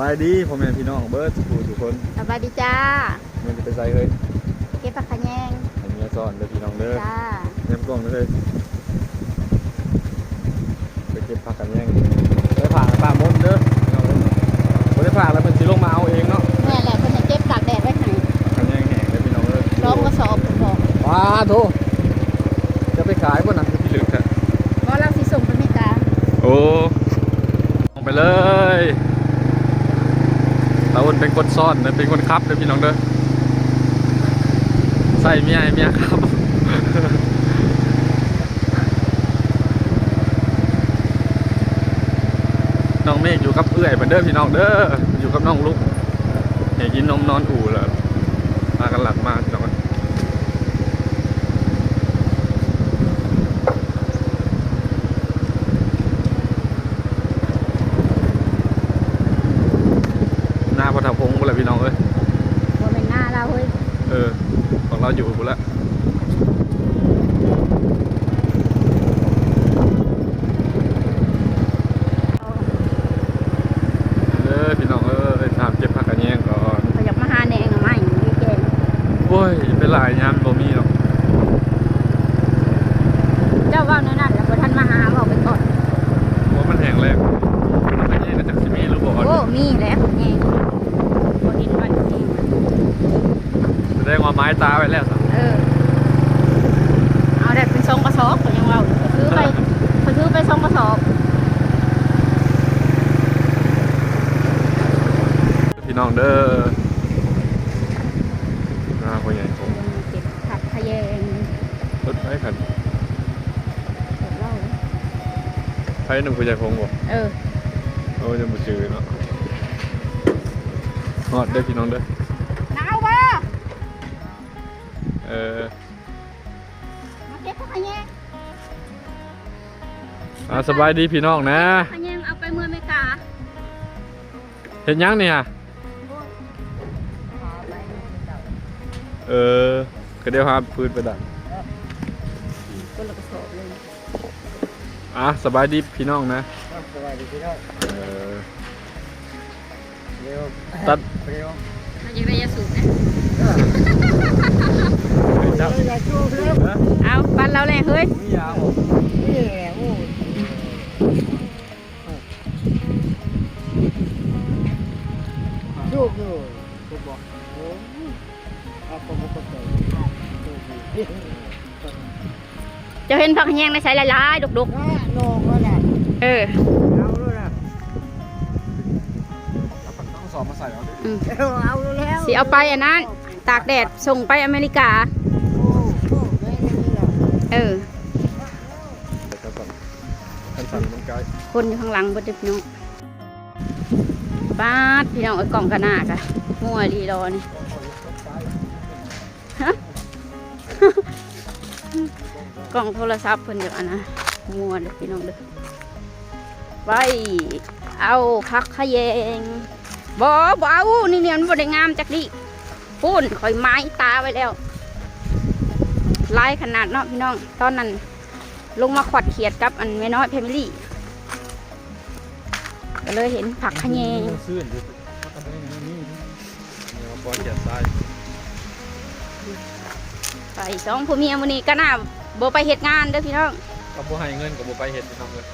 บายดีพ่อแม่พี่น้องเบิร์ดผู้ทุกคนสบายดีจ้ามันจะไปใส่เฮ้ยเก็บผักขะแยงอันนี้สอนเด้อพี่น้องเด้อจ้าเต็มกล้องเลยไปเก็บผักกันแย่งไปผ่าป่ามดเด้อพี่น้องเด้อบ่ได้ผ่าแล้วเพิ่นสิลงมาเอาเองเนาะแม่แหละเพิ่นให้เก็บตากแดดไว้ให้ผักกันแย่งแห้งเด้อพี่น้องเด้อร้องกระสอบเพิ่นบอกว้าโธ่จะไปขายบ่น่ะคือพี่เหลือกแท้ว่าเราสิส่งไปอเมริกาโอ้ลงไปเลย ตาอ้นเป็นคนซ่อนเด้อเป็นคนขับเด้อพี่น้องเด้อใส่เมียเมียครับน้องเมฆอยู่กับเอื้อยเหมือนเด้อพี่น้องเด้ออยู่กับน้องลูกเห็นยินนมนอนอู่แล้วมากันหลักมากพี่น้องห น้าพระธพงศ์บุนแหละพี่น้องเอ้ยบ่แม่นหน้าเราเฮ้ยเออ ของเราอยู่บุนละเด้อพี่น้องเอ้ยถามเก็บผักกันแยงก่อนเขาอยากมาหาแหนงเอามาให้มีแกง โอ้ยเป็นหลายยามบ่มีหรอก เจ้าเว่าแนวนั้นแล้วบ่ทันมาหาเว้าไปก่อน เพราะมันแห้งแรงผักกันแยงก็จากสิมีหรือบ่ โอ้มีแล้วผักแยงบ่เห็นว่าจริง แสดงว่า ไม้ตาไว้แล้วสิเออเอาได้เป็นทรงกระสอบก็ยังเว้าอยู่ถือไปเขาถือไปทรงกระสอบพี่น้องเด้อนาพ่อใหญ่ผมเก็บผักขะแยงรถไฟขันเก็บเหล้าไฟหนึ่งพ่อใหญ่ผมบ่เออโอ้ยจะบ่จือเนาะฮอดเด้อพี่น้องเด้อ ออมาเก็บผักขะแยงอ่าสบายดีพี่น้องนะขะแยงเอาไปเมืองอเมริกาเห็นยังเนี่ยเออก็เดี๋ยวหาปืนไปดักก็ละกระสอบเลยอะสบายดีพี่น้องนะสวัสดีพี่น้องเออเร็วตัดเร็วเราจะได้ยาสูบนะ จับอย่าชูเร็วนะเอาปันเราแหละเฮ้ยมียาวนี่แหละโอ้ชูอยู่ผมบอกโอ้เอาผมก็ใส่ชูอยู่จะเห็นผักแยงในสายละลายๆดกน้าโน่ก็ได้ๆเออเอาเลยนะต้องสอบมาใส่เอาดิอืมเอาแล้วสิเอาไปอันนั้นตากแดดส่งไปอเมริกา อกเออแต่สั่นคันสั่นมันไกลคนอยู่ข้างหลังบดพี่น้องป้าดพี่น้องไอ้กล่องกระนากะมั่วดีรอนี่ฮะกล่องโทรศัพท์เพิ่นเดี๋ยวอันนะมั่วเด้อพี่น้องเด้อไปเอาพักขะแยงบ่บ่เอานี่เนี่ยมันบ่ได้งามจักดิพูนข่อยไม้ตาไว้แล้ว ลายขนาดเนาะพี่น้อง ตอนนั้นลงมาขวัดเขียดกับอันไม่น้อยเพมิลี่ก็เลยเห็นผักขะแยงซื่นอยู่ทำไมนี่นี่เนี่ยบอลเขียนซ้ายไปสองผู้เมียมื้อนี้ก็น่าบ่ไปเฮ็ดงานเด้อพี่น้องก็บ่ให้เงินก็บ่ไปเฮ็ดพี่น้องเลย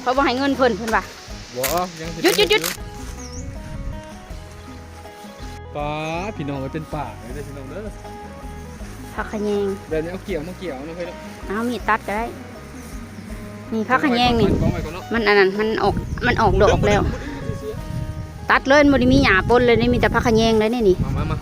เพราะบ่ให้เงินเพิ่นเพิ่นว่าบ่ยังสิหยุดหยุดหยุดป้าพี่น้องมันเป็นป่าเลยเด้อพี่น้องเด้อ ผักขะแยงแบบนี้เอาเกี่ยวมาเกี่ยวนะเพื่อนเอามีดตัดก็ได้นี่ผักขะแยงนี่กองไว้ก่อนเนาะมันอันนั้นมันออกมันออกดอกแล้ว ตัดเลยมันบ่ได้มีหญ้าปนเลยนี่มีแต่ผักขะแยงเลยนี่นี่มามามา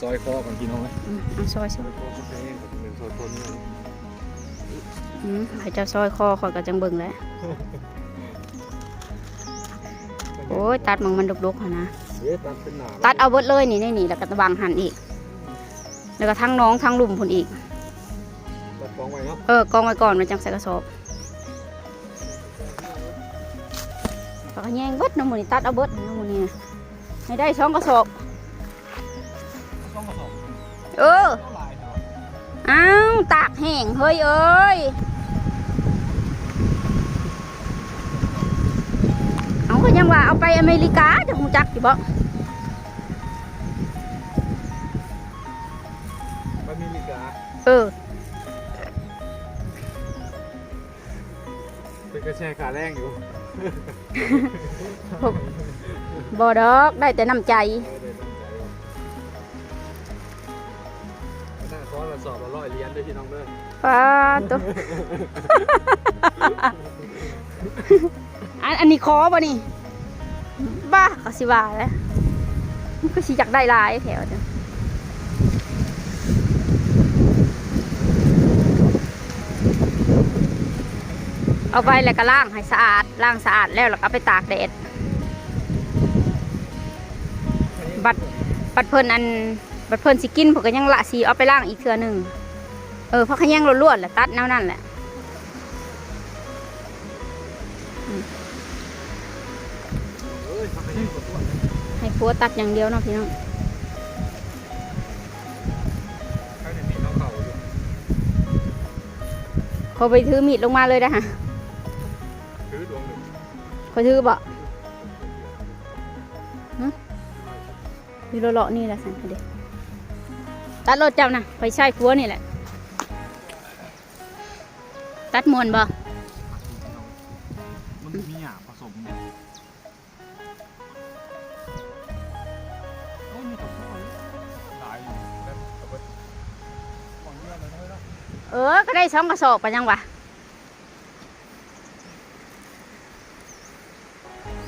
ซอยคอก่อนพี่น้องนะอืมเอาซอยซซออยยคอก็เป็นซอยคอนี่อืมให้เจ้าซอยคอข่อยก็จังเบิ่งแหล้วโอ้ยตัดมันมันดกๆหั่นนะเอ๊ะตัดเป็นหนาตัดเอาเบิดเลยนี่นี่นี่แล้วก็ตะบังหั่นอีก แล้วก็ทั้งน้องทั้งลุมพุ่นอีกตัดกองไว้เนาะเออกองไว้ก่อนมันจังใส่กระสอบแล้วก็แยงเบิดน้ำมันนี่ตัดเอาเบิดน้ำมันนี่นะให้ได้สองกระสอบต้องกระสอบเออเท่าไหร่เนาะอ้าวตากแห้งเฮ้ยเอ้ยเอาก็ยังว่าเอาไปอเมริกาจะหูจักอยู่บ่ เป็นกระแชร์ขาแรงอยู่บ่ดอกได้แต่น้ำใจหน้าคอร์สสอบละร้อยเหรียญด้วยพี่น้องเด้อป้าตัวอันอันนี้คอป่ะนี่บ้าก็สิว่าแหล้วมันก็สิอยากได้หลายแถวเดียว เอาไปแล้วก็ล้างให้สะอาดล้างสะอาดแล้วแล้วก็เอาไปตากแดดบัดบัดเพิ่นอันบัดเพิ่นสิกินผมก็ยังละสีเอาไปล้างอีกเทื่อหนึ่งเออเพราะขยังล้วนๆแหละตัดแนวนั่นแหละเอ้ยทำไมยังกดตัวให้พัวตัดอย่างเดียวเนาะพี่น้องข้างในมีน้องเข่าอยู่เขาไปถือมีดลงมาเลยนะฮะ ถือดวงหนึ่งเขาถือบ่ฮะอยู่เลาะๆนี่แหละสันเด็ตัดรถเจ้านะไปใช้พัวนี่แหละ ตัดมวนบ่ มันมีหยาผสมเนี่ยโอ้ยมีตะกั่วหลายอยู่แบบตะกั่วของเยอะเลยนะเว้ยเนาะเออ ก็ได้สองกระสอบไปยังวะ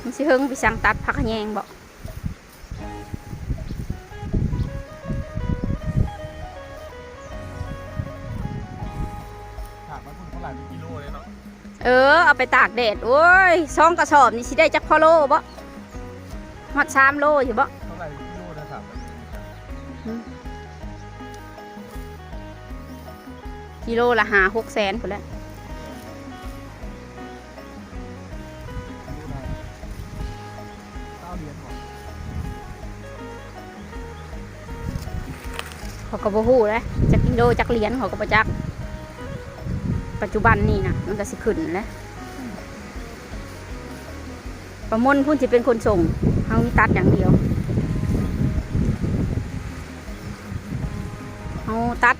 มัน สิเฮิงไปสั่งตัดผักขะแยงบ่ถามว่าคุณเท่าไหร่เป็นกิโลเลยเนาะเออ เอาไปตากแดด โอ้ยสองกระสอบนี่สิได้จักพอโลบ่ฮอดสามโลอยู่บ่เท่าไหร่เป็นกิโลนะถามว่ากิโลละหาหกแสนพุ่นแหล้ว เขาก็บ่ฮู้เลยจักกิโลจักเหรียญเขาก็บ่จัก ปัจจุบันนี่นะมันก็สิขึ้นแล้วประมนพุ่นสิเป็นคนส่งเฮามีตัดอย่างเดียวเฮาตัด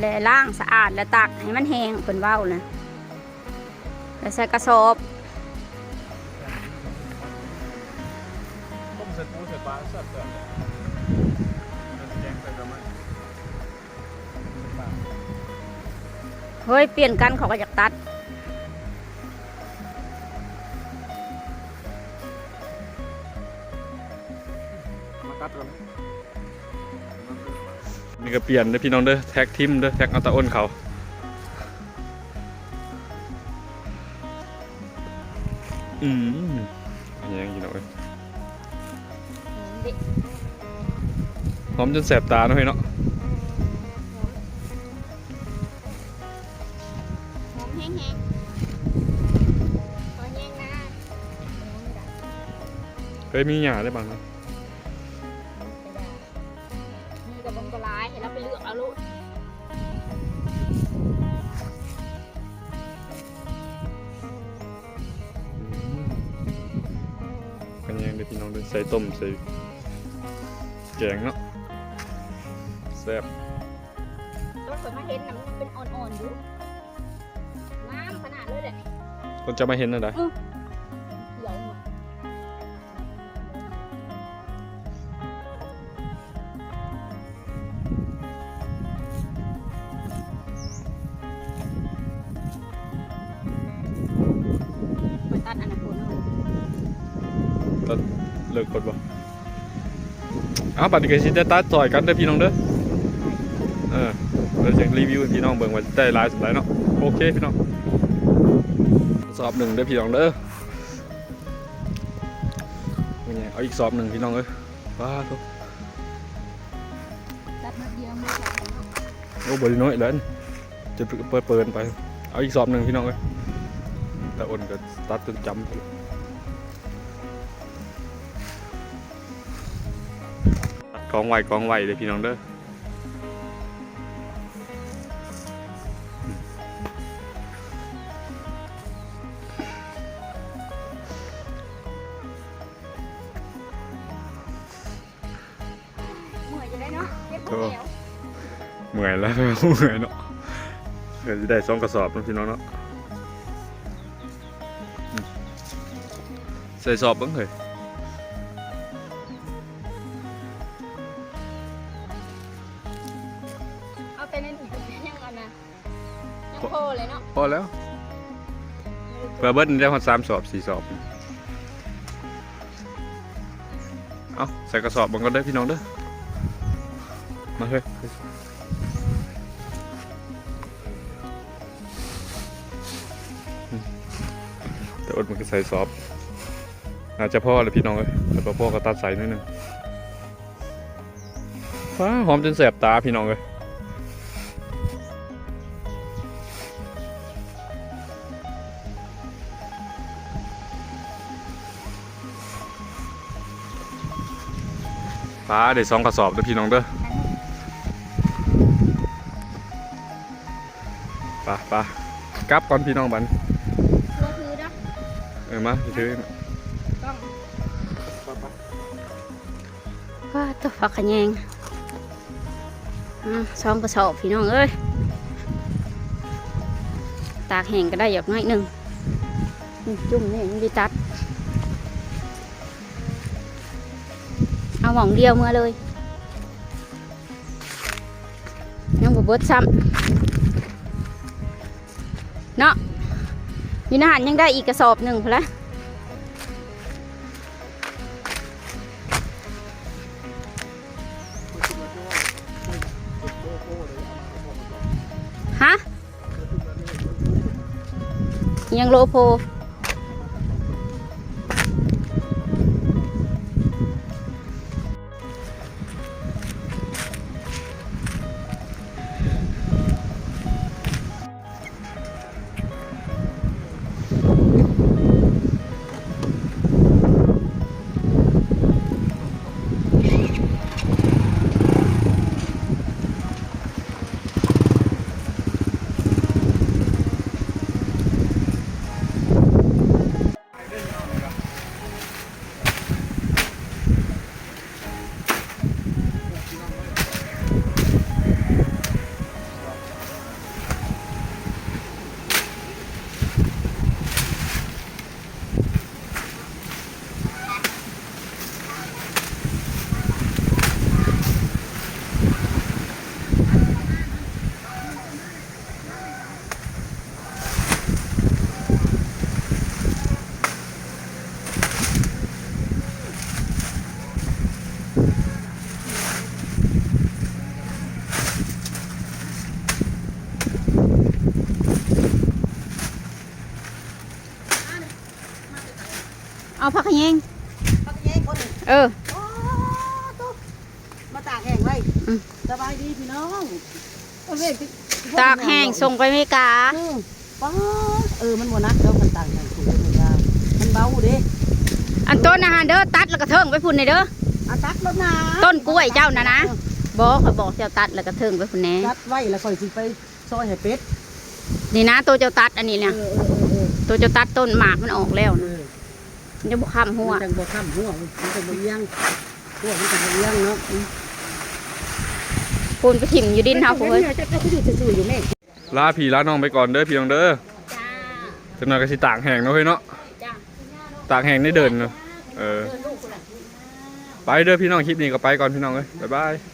และล้างสะอาดและตักให้มันแห้งเพิ่นว้านะแล้วใส่กระสอบต้มเสร็จปูเสร็จปลาเสร็จเสร็จ เฮ้ย เปลี่ยนกันเขาก็อยากตัด มาตัดกันนี่ก็เปลี่ยนเด้อพี่น้องเด้อแท็กทิมเด้อแท็กเอาตะอ้นเขาอืมอันนี้ยังกินเอาไว้หอมจนแสบตาเนาะเฮ้ยเนาะ หอมแห้งๆพอแห้งนะเฮ้ยมีหยาได้บ้างนะมีกับบงกลายเห็นแล้วไปเลือกเอาลูกกันยังเด้อพี่น้องเด้อใส่ต้มใส่แกงเนาะแซ่บ ต้นผลมาเห็นนะมันเป็นอ่อนๆอยู่งาม ขนาดเลยแหละคนจะมาเห็นอะไรเขียวหมดไปตัดอนาคตเอาเลิกกดบ่อ้าวบัดนี้ก็สิได้ตัดซอยกันเด้อพี่น้องเด้อเออเราจะรีวิวให้พี่น้องเบิ่งว่าได้หลายสุดหลายเนาะโอเคพี่น้อง สอบหนึ่งเด้อพี่น้องเด้อเป็นไงเอาอีกสอบหนึ่งพี่น้องเอ้ยว้าทุกตัดมาเดียวมือสองเนาะโอ้บริน้อยแล้วจะเปิดเปิดไป เอาอีกสอบหนึ่งพี่น้องเอ้ยแต่อ้นก็ตัดจนจำตัดกองไวกองไวเลยพี่น้องเด้อ เมื่อยแล้วเมื่อยเนาะเดี๋ยวจะได้สองกระสอบเนาะพี่น้องเนาะใส่สอบบ้างเหรอเอาแต่นถุงยังอันนะยังโพเลยเนาะพอแล้วเพื่อเบิ้ลได้คนสามสอบสี่สอบ เอาใส่กระสอบบังก็ได้พี่น้องเด้อ มาเฮ้ยอืม อดมันก็ใส่สอบอาจจะพ่อเลยพี่น้องเอ้ยแต่พอพ่อก็ตัดใส่นิดนึงฟ้าหอมจนแสบตาพี่น้องเลยฟ้าเดี๋ยวสองกระสอบเด้อพี่น้องเด้อป้าป้ากลับก่อนพี่น้องบันตัวคือเนาะ เออมาถือต้องว่าตัวฝักขะแยงอ่าสองกระสอบพี่น้องเอ้ อยู่ในหันยังได้อีกกระสอบหนึ่งพละฮะยังโลโพ เอาผักขะแยงพักแย่งคนหนึ่งเออ โอ้ตุ๊กมาตากแห้งไว้อืม สบายดีพี่น้องเอาเว้ยพี่ตากแห้งส่งไปอเมริกาเออป๊าดเออมันบ่นักแล้วมันตากแห้งถูกมันยาวมันเบาเด้อันต้นอาหารเด้อตัดแล้วก็เทิงไปพุ่นเลยเด้อ อาตักแล้วนะต้นกล้วยเจ้านะนะ บอกเขาบอกเจ้าตัดแล้วก็เทิงไปพุ่นแหน่ตัดไว้แล้วค่อยสิไปซอยให้เป็ดนี่นะตัวเจ้าตัดอันนี้เอเนี่ยอเออเออตัวเจ้าตัดต้นหมากมันออกแล้วเอนะอ มันจะบุค้ำหัวมันจังบ่ค้ำหัวมันจังบ่เลี้ยงหัวมันจังบ่เลี้ยงเนาะอืมปูนไปถิ่มอยู่ดินเฮาพุ่นเว้ยจะก็อยู่ซื่อๆอยู่แม่ลาพี่ลาน้องไปก่อนเด้อพี่น้องเด้อจ้าจังหน่อยก็สิตากแห้งเนาะเฮ้ยเนาะจ้าตากแห้งได้เดินเนาะเออเดินลูกพุ่นล่ะไปเด้อพี่น้องคลิปนี้ก็ไปก่อนพี่น้องเอ้ยบ๊ายบายโด